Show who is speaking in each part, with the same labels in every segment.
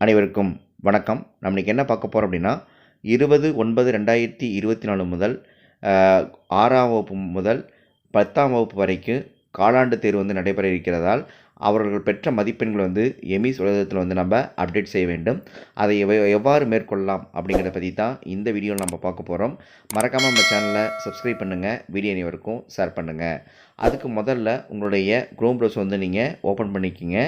Speaker 1: அனைவருக்கும் வணக்கம். நம்ம இன்றைக்கி என்ன பார்க்க போகிறோம் அப்படின்னா இருபது ஒன்பது ரெண்டாயிரத்தி இருபத்தி நாலு முதல் ஆறாம் வகுப்பு முதல் பத்தாம் வகுப்பு வரைக்கும் காலாண்டு தேர்வு வந்து நடைபெற இருக்கிறதால் அவர்கள் பெற்ற மதிப்பெண்கள் வந்து எமிஸ் உலகத்தில் வந்து நம்ம அப்டேட் செய்ய வேண்டும். அதை எவ்வாறு மேற்கொள்ளலாம் அப்படிங்கிறத பற்றி தான் இந்த வீடியோவில் நம்ம பார்க்க போகிறோம் மறக்காமல் நம்ம சேனலை சப்ஸ்கிரைப் பண்ணுங்கள் வீடியோ அனைவருக்கும் ஷேர் பண்ணுங்கள் அதுக்கு முதல்ல உங்களுடைய க்ரோம் ப்ரௌஸ் வந்து நீங்கள் ஓப்பன் பண்ணிக்கிங்க.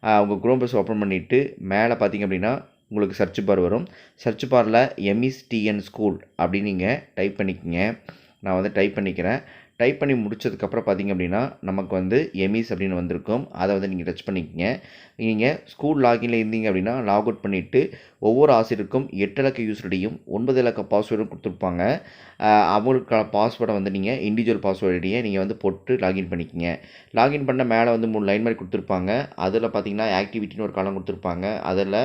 Speaker 1: உங்கள் குரோம் பஸ் ஓப்பன் பண்ணிவிட்டு மேலே பார்த்தீங்க அப்படின்னா உங்களுக்கு சர்ச் பார் வரும். சர்ச் பாரில் எம்இஸ்டிஎன் ஸ்கூல் அப்படின்னு நீங்கள் டைப் பண்ணிக்கங்க. நான் வந்து டைப் பண்ணிக்கிறேன். டைப் பண்ணி முடிச்சதுக்கப்புறம் பார்த்தீங்க அப்படின்னா நமக்கு வந்து எமிஸ் அப்படின்னு வந்திருக்கும். அதை வந்து நீங்கள் டச் பண்ணிக்கங்க. நீங்கள் ஸ்கூல் லாகின்ல இருந்தீங்க அப்படின்னா லாக் அவுட் பண்ணிவிட்டு ஒவ்வொரு ஆசிரியருக்கும் எட்டு இலக்க யூசரையும் ஒன்பது இலக்க பாஸ்வேர்டும் கொடுத்துருப்பாங்க. அவங்களுக்கான பாஸ்வேர்டை வந்து நீங்கள் இண்டிவிஜுவல் பாஸ்வேர்டையே நீங்கள் வந்து போட்டு லாகின் பண்ணிக்கோங்க. லாகின் பண்ண மேலே வந்து மூணு லைன் மாதிரி கொடுத்துருப்பாங்க. அதில் பார்த்தீங்கன்னா ஆக்டிவிட்டின்னு ஒரு காலம் கொடுத்துருப்பாங்க. அதில்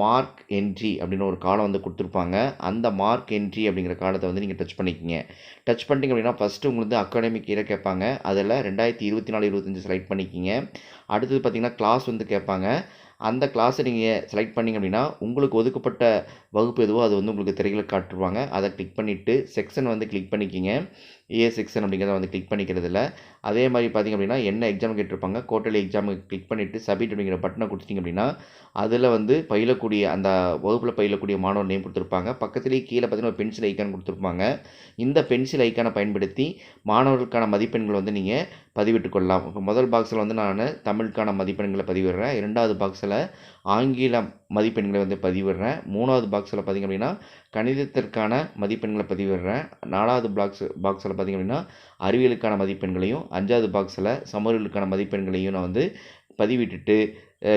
Speaker 1: மார்க் என்ட்ரி அப்படின்னு ஒரு காலம் வந்து கொடுத்துருப்பாங்க. அந்த மார்க் என்ட்ரி அப்படிங்கிற காலத்தை வந்து நீங்கள் டச் பண்ணிக்கோங்க. டச் பண்ணிட்டீங்க அப்படின்னா ஃபஸ்ட்டு உங்களுக்கு அகாடமிக் இயரை கேட்பாங்க. அதில் ரெண்டாயிரத்தி இருபத்தி நாலு இருபத்தஞ்சி செலக்ட் பண்ணிக்கிங்க. அடுத்தது பார்த்தீங்கன்னா கிளாஸ் வந்து கேட்பாங்க. அந்த கிளாஸை நீங்கள் செலக்ட் பண்ணிங்க அப்படின்னா உங்களுக்கு ஒதுக்கப்பட்ட வகுப்பு எதுவோ அது வந்து உங்களுக்கு திரையில் காட்டுருவாங்க. அதை கிளிக் பண்ணிவிட்டு செக்ஷன் வந்து கிளிக் பண்ணிக்கிங்க. ஏ செக்ஷன் அப்படிங்கிறத வந்து கிளிக் பண்ணிக்கிறதில்ல. அதே மாதிரி பார்த்தீங்க அப்படின்னா என்ன எக்ஸாம் கேட்டிருப்பாங்க? குவார்டர்லி எக்ஸாமுக்கு கிளிக் பண்ணிவிட்டு சப்மிட் அப்படிங்கிற பட்டனை கொடுத்துட்டிங்க அப்படின்னா அதில் வந்து பயிலக்கூடிய அந்த வகுப்பில் பயிலக்கூடிய மாணவர் நேம் கொடுத்துருப்பாங்க. பக்கத்துலேயே கீழே பார்த்தீங்கன்னா ஒரு பென்சில் ஐக்கான் கொடுத்துருப்பாங்க. இந்த பென்சில் ஐக்கானை பயன்படுத்தி மாணவர்களுக்கான மதிப்பெண்கள் வந்து நீங்கள் பதிவிட்டு கொள்ளலாம். முதல் பாக்ஸில் வந்து நான் தமிழுக்கான மதிப்பெண்களை பதிவிடுறேன். இரண்டாவது பாக்ஸில் ஆங்கில மதிப்பெண்களை வந்து பதிவிடுறேன். மூணாவது பாக்ஸில் பார்த்திங்க அப்படின்னா கணிதத்திற்கான மதிப்பெண்களை பதிவிடுறேன். நாலாவது பாக்ஸ் பாக்ஸில் பார்த்திங்க அப்படின்னா அறிவியலுக்கான மதிப்பெண்களையும் அஞ்சாவது பாக்ஸில் சமூகங்களுக்கான மதிப்பெண்களையும் நான் வந்து பதிவிட்டுட்டு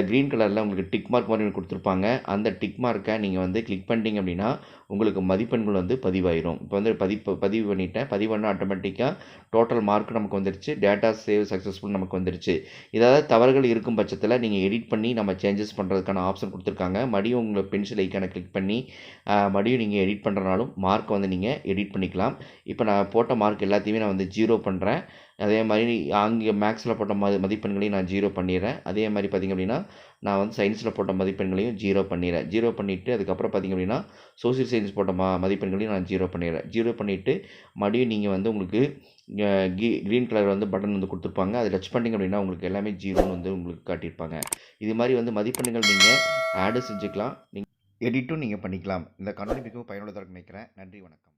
Speaker 1: க்ரீன் கலரில் உங்களுக்கு டிக் மார்க் மாதிரி கொடுத்துருப்பாங்க. அந்த டிக் மார்க்கை நீங்கள் வந்து கிளிக் பண்ணிட்டீங்க அப்படின்னா உங்களுக்கு மதிப்பெண்கள் வந்து பதிவாயிரும். இப்போ வந்து பதிப்பு பதிவு பண்ணிட்டேன். பதிவு பண்ணால் ஆட்டோமேட்டிக்காக டோட்டல் மார்க் நமக்கு வந்துருச்சு. டேட்டா சேவ் சக்ஸஸ்ஃபுல் நமக்கு வந்துருச்சு. ஏதாவது தவறுகள் இருக்கும் பட்சத்தில் நீங்கள் எடிட் பண்ணி நம்ம சேஞ்சஸ் பண்ணுறதுக்கான ஆப்ஷன் கொடுத்துருக்காங்க. மறுபடியும் உங்களை பென்சில் ஐக்கானை கிளிக் பண்ணி மறுபடியும் நீங்கள் எடிட் பண்ணுறனாலும் மார்க்கை வந்து நீங்கள் எடிட் பண்ணிக்கலாம். இப்போ நான் போட்ட மார்க் எல்லாத்தையுமே நான் வந்து ஜீரோ பண்ணுறேன் அதே மாதிரி ஆங்கில மேக்ஸில் போட்ட மதி மதிப்பெண்களையும் நான் ஜீரோ பண்ணிடுறேன். அதே மாதிரி பார்த்திங்க அப்படின்னா நான் வந்து சயின்ஸில் போட்ட மதிப்பெண்களையும் ஜீரோ பண்ணிடுறேன். ஜீரோ பண்ணிவிட்டு அதுக்கப்புறம் பார்த்திங்க அப்படின்னா சோசியல் சயின்ஸ் போட்ட ம மதிப்பெண்களையும் நான் ஜீரோ பண்ணிடுறேன். ஜீரோ பண்ணிவிட்டு மறுபடியும் நீங்கள் வந்து உங்களுக்கு க்ரீன் கலர் வந்து பட்டன் வந்து கொடுத்துருப்பாங்க. அதை டச் பண்ணிங்க அப்படின்னா உங்களுக்கு எல்லாமே ஜீரோன்னு வந்து உங்களுக்கு காட்டியிருப்பாங்க. இது மாதிரி வந்து மதிப்பெண்கள் நீங்கள் ஆடு செஞ்சுக்கலாம். நீங்கள் எடிட்டும் நீங்கள் பண்ணிக்கலாம். இந்த கண்ணாடி மிகவும் பயனுள்ளதாக நினைக்கிறேன். நன்றி வணக்கம்.